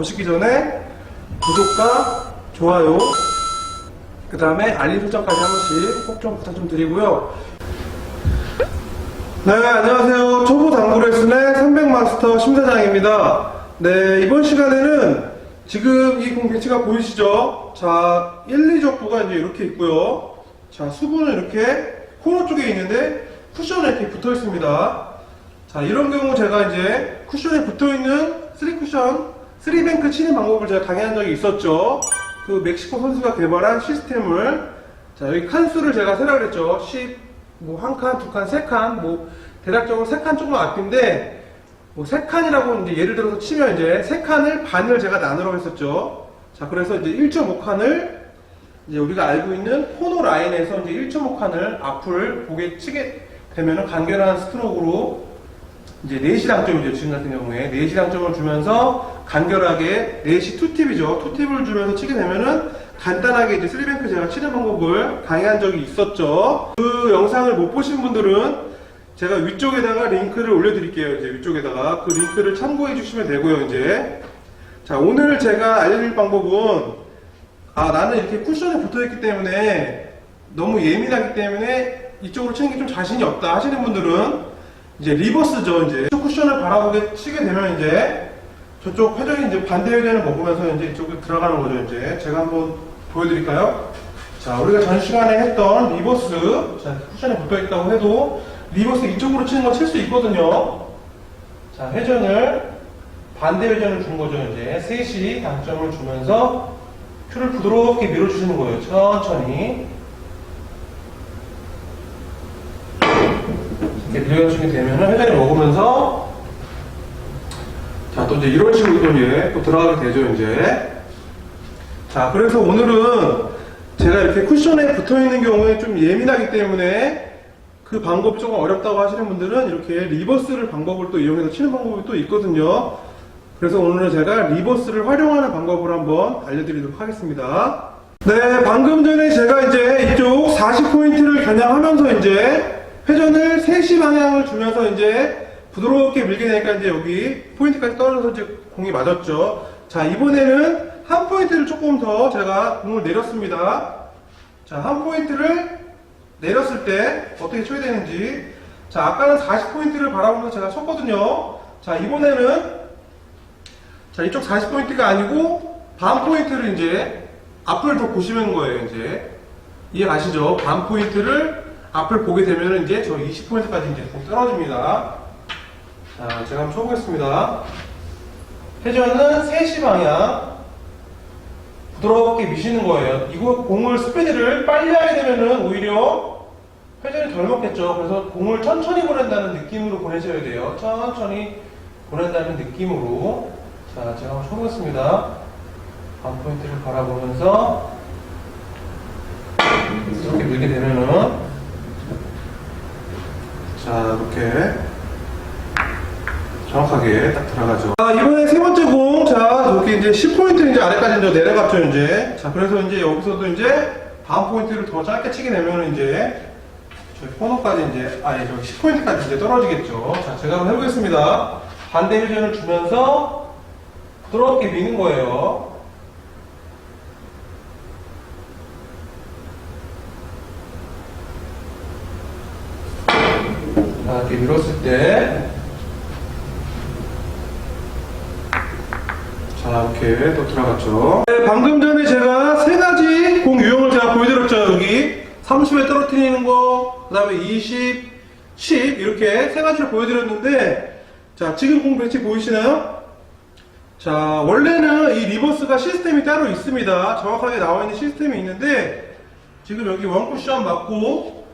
보시기 전에 구독과 좋아요, 그 다음에 알림 설정까지 한 번씩 꼭 좀 부탁 좀 드리고요. 네, 안녕하세요. 초보 당구 레슨의 300마스터 심사장입니다. 네, 이번 시간에는 지금 이 공 배치가 보이시죠? 자, 1, 2적부가 이제 이렇게 있고요. 자, 수분은 이렇게 코너 쪽에 있는데 쿠션에 이렇게 붙어 있습니다. 자, 이런 경우 제가 이제 쿠션에 붙어 있는 3쿠션, 3뱅크 치는 방법을 제가 강의한 적이 있었죠. 그 멕시코 선수가 개발한 시스템을 자, 여기 칸수를 제가 세라고 그랬죠. 10, 뭐, 한 칸, 두 칸, 세 칸, 뭐, 대략적으로 세 칸 조금 앞인데, 뭐, 세 칸이라고 이제 예를 들어서 치면 이제 세 칸을 반을 제가 나누라고 했었죠. 자, 그래서 이제 1.5 칸을 이제 우리가 알고 있는 코너 라인에서 이제 1.5 칸을 앞을 보게 치게 되면은 간결한 스트로크로 이제 4시 당점 이죠. 지금 같은 경우에 4시 당점을 주면서 간결하게 4시 투팁이죠. 투팁을 주면서 치게 되면은 간단하게 이제 3뱅크 제가 치는 방법을 강의한 적이 있었죠. 그 영상을 못 보신 분들은 제가 위쪽에다가 링크를 올려드릴게요. 이제 위쪽에다가 그 링크를 참고해 주시면 되고요. 이제 자 오늘 제가 알려드릴 방법은 아 나는 이렇게 쿠션에 붙어있기 때문에 너무 예민하기 때문에 이쪽으로 치는 게 좀 자신이 없다 하시는 분들은 이제 리버스죠 이제 쿠션을 바라보게 치게 되면 이제 저쪽 회전이 이제 반대 회전을 먹으면서 이제 이쪽으로 들어가는 거죠 이제 제가 한번 보여드릴까요? 자 우리가 전 시간에 했던 리버스 자 쿠션에 붙어 있다고 해도 리버스 이쪽으로 치는 거칠수 있거든요 자 회전을 반대 회전을 준 거죠 이제 셋이 당점을 주면서 큐를 부드럽게 밀어주시는 거예요. 천천히. 이렇게 밀어주시게 되면 회전이 먹으면서 자, 또 이제 이런 식으로 또 이제 또 들어가게 되죠, 이제. 자, 그래서 오늘은 제가 이렇게 쿠션에 붙어 있는 경우에 좀 예민하기 때문에 그 방법이 조금 어렵다고 하시는 분들은 이렇게 리버스를 방법을 또 이용해서 치는 방법이 또 있거든요. 그래서 오늘은 제가 리버스를 활용하는 방법을 한번 알려드리도록 하겠습니다. 네, 방금 전에 제가 이제 이쪽 40포인트를 겨냥하면서 이제 회전을 3시 방향을 주면서 이제 부드럽게 밀게 되니까 이제 여기 포인트까지 떨어져서 이제 공이 맞았죠. 자, 이번에는 한 포인트를 조금 더 제가 공을 내렸습니다. 자, 한 포인트를 내렸을 때 어떻게 쳐야 되는지. 자, 아까는 40포인트를 바라보면서 제가 쳤거든요. 자, 이번에는 자, 이쪽 40포인트가 아니고 반 포인트를 이제 앞을 더 보시는 거예요, 이제. 이해 가시죠? 반 포인트를 앞을 보게 되면 이제 저 20포인트까지 이제 떨어집니다. 자, 제가 한번 쳐보겠습니다. 회전은 3시 방향. 부드럽게 미시는 거예요. 이거 공을 스피드를 빨리 하게 되면은 오히려 회전이 덜 먹겠죠. 그래서 공을 천천히 보낸다는 느낌으로 보내셔야 돼요. 천천히 보낸다는 느낌으로. 자, 제가 한번 쳐보겠습니다. 반 포인트를 바라보면서 이렇게 밀게 되면은 자, 이렇게 정확하게 딱 들어가죠. 자, 이번에 세 번째 공, 자, 이렇게 이제 10포인트 이제 아래까지 이제 내려갔죠, 이제. 자, 그래서 이제 여기서도 이제 반 포인트를 더 짧게 치게 되면 이제 저희 코너까지 이제, 아니, 저기 10포인트까지 이제 떨어지겠죠. 자, 제가 한번 해보겠습니다. 반대 회전을 주면서 부드럽게 미는 거예요. 자, 이렇게 밀었을 때, 자, 이렇게 또 들어갔죠. 네, 방금 전에 제가 세 가지 공 유형을 제가 보여드렸죠, 여기. 30에 떨어뜨리는 거, 그 다음에 20, 10, 이렇게 세 가지를 보여드렸는데, 자, 지금 공 배치 보이시나요? 자, 원래는 이 리버스가 시스템이 따로 있습니다. 정확하게 나와 있는 시스템이 있는데, 지금 여기 원 쿠션 맞고,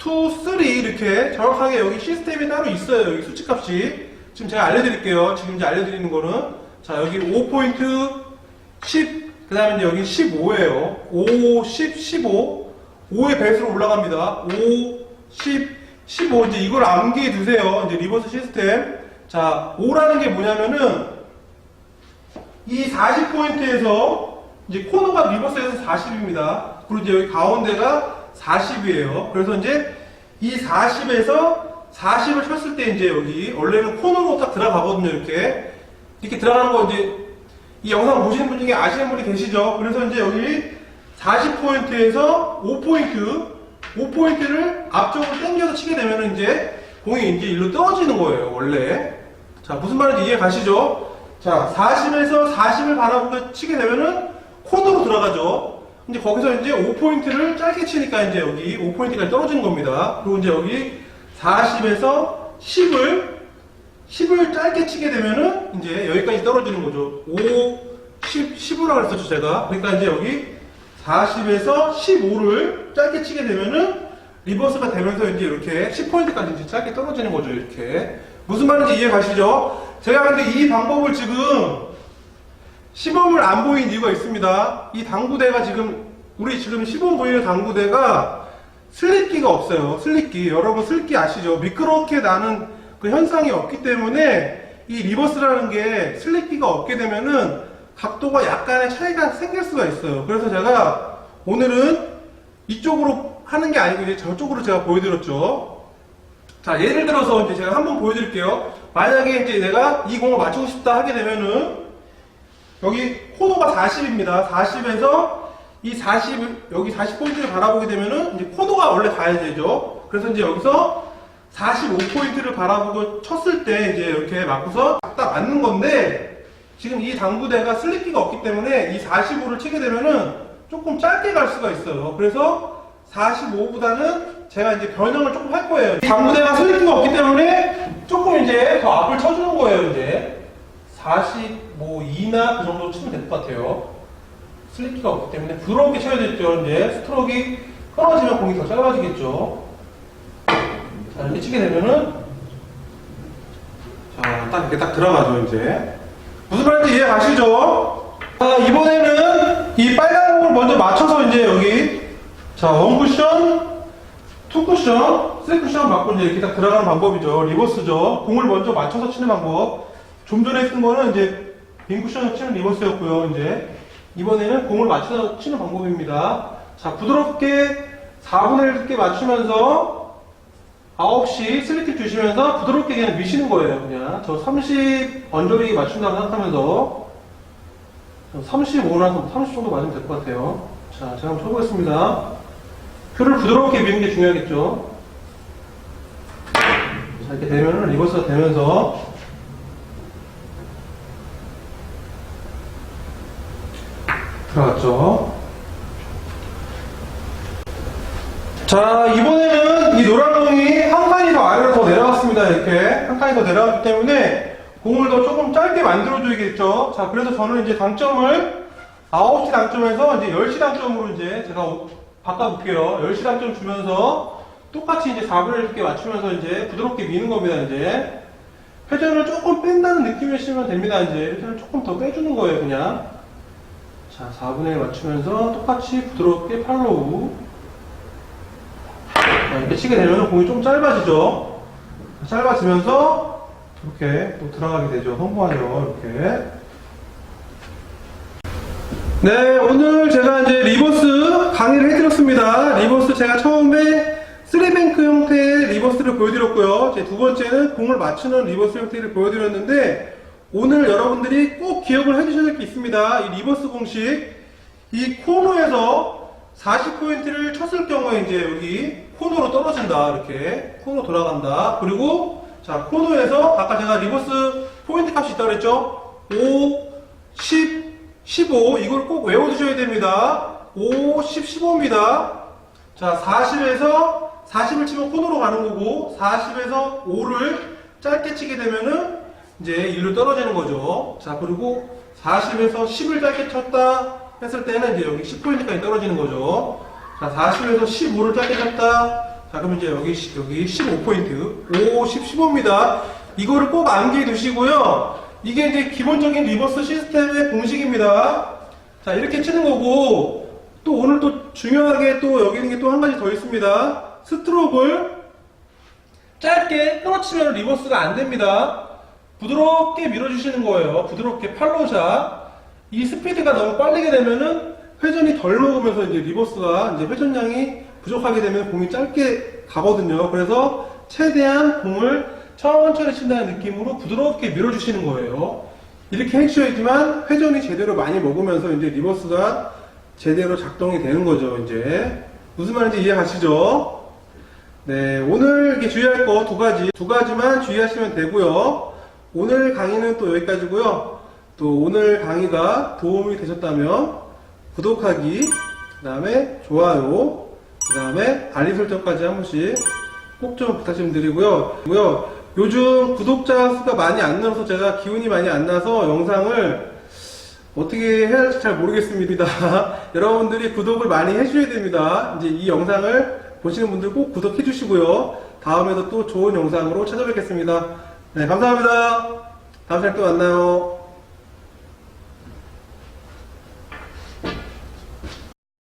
2, 3 이렇게 정확하게 여기 시스템이 따로 있어요. 여기 수치값이. 지금 제가 알려드릴게요. 지금 이제 알려드리는 거는. 자, 여기 5포인트, 10, 그 다음에 여기 15예요. 5, 10, 15. 5의 배수로 올라갑니다. 5, 10, 15. 이제 이걸 암기해 두세요. 이제 리버스 시스템. 자, 5라는 게 뭐냐면은, 이 40포인트에서 이제 코너가 리버스에서 40입니다. 그리고 이제 여기 가운데가 40이에요. 그래서 이제 이 40에서 40을 쳤을 때 이제 여기 원래는 코너로 딱 들어가거든요. 이렇게 이렇게 들어가는 거 이제 이 영상 보시는 분 중에 아시는 분이 계시죠? 그래서 이제 여기 40포인트에서 5포인트, 5포인트를 앞쪽으로 당겨서 치게 되면 이제 공이 이제 일로 떨어지는 거예요, 원래. 자, 무슨 말인지 이해 가시죠? 자, 40에서 40을 바라보고 치게 되면은 코너로 들어가죠. 이제 거기서 이제 5포인트를 짧게 치니까 이제 여기 5포인트까지 떨어지는 겁니다. 그리고 이제 여기 40에서 10을 10을 짧게 치게 되면은 이제 여기까지 떨어지는 거죠. 5, 10, 15라고 그랬었죠, 제가. 그러니까 이제 여기 40에서 15를 짧게 치게 되면은 리버스가 되면서 이제 이렇게 10포인트까지 이제 짧게 떨어지는 거죠, 이렇게. 무슨 말인지 이해 가시죠? 제가 근데 이 방법을 지금 시범을 안 보인 이유가 있습니다. 이 당구대가 지금, 우리 지금 시범 보이는 당구대가 슬립기가 없어요. 슬립기. 여러분 슬립기 아시죠? 미끄럽게 나는 그 현상이 없기 때문에 이 리버스라는 게 슬립기가 없게 되면은 각도가 약간의 차이가 생길 수가 있어요. 그래서 제가 오늘은 이쪽으로 하는 게 아니고 이제 저쪽으로 제가 보여드렸죠. 자, 예를 들어서 이제 제가 한번 보여드릴게요. 만약에 이제 내가 이 공을 맞추고 싶다 하게 되면은 여기 코너가 40입니다. 40에서 이 40, 여기 40포인트를 바라보게 되면은 이제 코너가 원래 가야 되죠. 그래서 이제 여기서 45포인트를 바라보고 쳤을 때 이제 이렇게 맞고서 딱 맞는 건데 지금 이 당구대가 슬리피가 없기 때문에 이 45를 치게 되면은 조금 짧게 갈 수가 있어요. 그래서 45보다는 제가 이제 변형을 조금 할 거예요. 이 당구대가 슬리피가 없기 때문에 조금 이제 더 앞을 쳐주는 거예요, 이제. 45이나 그 정도 치면 될 것 같아요. 슬리피가 없기 때문에 부드럽게 쳐야 되죠. 이제 스트로크가 끊어지면 공이 더 짧아지겠죠. 자, 이렇게 치게 되면은 자, 딱 이렇게 딱 들어가죠, 이제. 무슨 말인지 이해 가시죠? 자, 이번에는 이 빨간 공을 먼저 맞춰서 이제 여기 자, 원 쿠션, 투 쿠션, 쓰리 쿠션 맞고 이제 이렇게 딱 들어가는 방법이죠. 리버스죠. 공을 먼저 맞춰서 치는 방법. 좀 전에 쓴 거는 이제 빈 쿠션을 치는 리버스였고요. 이제 이번에는 공을 맞춰서 치는 방법입니다. 자, 부드럽게 4분의 1개 맞추면서 9시 슬리킥 주시면서 부드럽게 그냥 미시는 거예요. 그냥 저 30 언저리 맞춘다고 생각하면서 35나 30 정도 맞으면 될 것 같아요. 자, 제가 한번 쳐보겠습니다. 표를 부드럽게 미는 게 중요하겠죠. 자, 이렇게 되면은 리버스가 되면서 들어갔죠. 자, 이번에는 이렇게. 한 칸이 더 내려갔기 때문에 공을 더 조금 짧게 만들어줘야겠죠. 자, 그래서 저는 이제 당점을 9시 당점에서 이제 10시 당점으로 이제 제가 바꿔볼게요. 10시 당점 주면서 똑같이 이제 4분의 1개 맞추면서 이제 부드럽게 미는 겁니다, 이제. 회전을 조금 뺀다는 느낌이시면 됩니다, 이제. 회전을 조금 더 빼주는 거예요, 그냥. 자, 4분의 1 맞추면서 똑같이 부드럽게 팔로우. 자, 이렇게 치게 되면 공이 좀 짧아지죠. 짧아지면서 이렇게 또 들어가게 되죠. 성공하죠. 이렇게. 네, 오늘 제가 이제 리버스 강의를 해드렸습니다. 리버스 제가 처음에 3뱅크 형태의 리버스를 보여드렸고요. 제 두 번째는 공을 맞추는 리버스 형태를 보여드렸는데 오늘 여러분들이 꼭 기억을 해주셔야 될 게 있습니다. 이 리버스 공식 이 코너에서 40포인트를 쳤을 경우에 이제 여기 코너로 떨어진다. 이렇게 코너 돌아간다. 그리고 자 코너에서 아까 제가 리버스 포인트 값이 있다고 그랬죠? 5 10 15 이걸 꼭 외워두셔야 됩니다. 5 10 15입니다. 자 40에서 40을 치면 코너로 가는 거고 40에서 5를 짧게 치게 되면은 이제 일로 떨어지는 거죠. 자 그리고 40에서 10을 짧게 쳤다 했을 때는 이제 여기 10포인트까지 떨어지는 거죠. 자, 40에서 15를 짧게 쳤다. 자, 그럼 이제 여기, 시- 여기 15포인트. 5, 10, 15입니다. 이거를 꼭 암기해 두시고요. 이게 이제 기본적인 리버스 시스템의 공식입니다. 자, 이렇게 치는 거고, 또 오늘 또 중요하게 또 여기 있는 게 또 한 가지 더 있습니다. 스트로크를 짧게 끊어치면 리버스가 안 됩니다. 부드럽게 밀어주시는 거예요. 부드럽게 팔로우샷. 이 스피드가 너무 빨리게 되면은 회전이 덜 먹으면서 이제 리버스가 이제 회전량이 부족하게 되면 공이 짧게 가거든요. 그래서 최대한 공을 천천히 친다는 느낌으로 부드럽게 밀어주시는 거예요. 이렇게 해주셔야지만 회전이 제대로 많이 먹으면서 이제 리버스가 제대로 작동이 되는 거죠, 이제. 무슨 말인지 이해 가시죠? 네, 오늘 주의할 거 두 가지, 두 가지만 주의하시면 되고요. 오늘 강의는 또 여기까지고요. 또 오늘 강의가 도움이 되셨다면 구독하기, 그 다음에 좋아요, 그 다음에 알림 설정까지 한 번씩 꼭 좀 부탁드리고요. 고요. 요즘 구독자 수가 많이 안 늘어서 제가 기운이 많이 안 나서 영상을 어떻게 해야 할지 잘 모르겠습니다. 여러분들이 구독을 많이 해주셔야 됩니다. 이제 이 영상을 보시는 분들 꼭 구독해 주시고요. 다음에도 또 좋은 영상으로 찾아뵙겠습니다. 네, 감사합니다. 다음 시간에 또 만나요.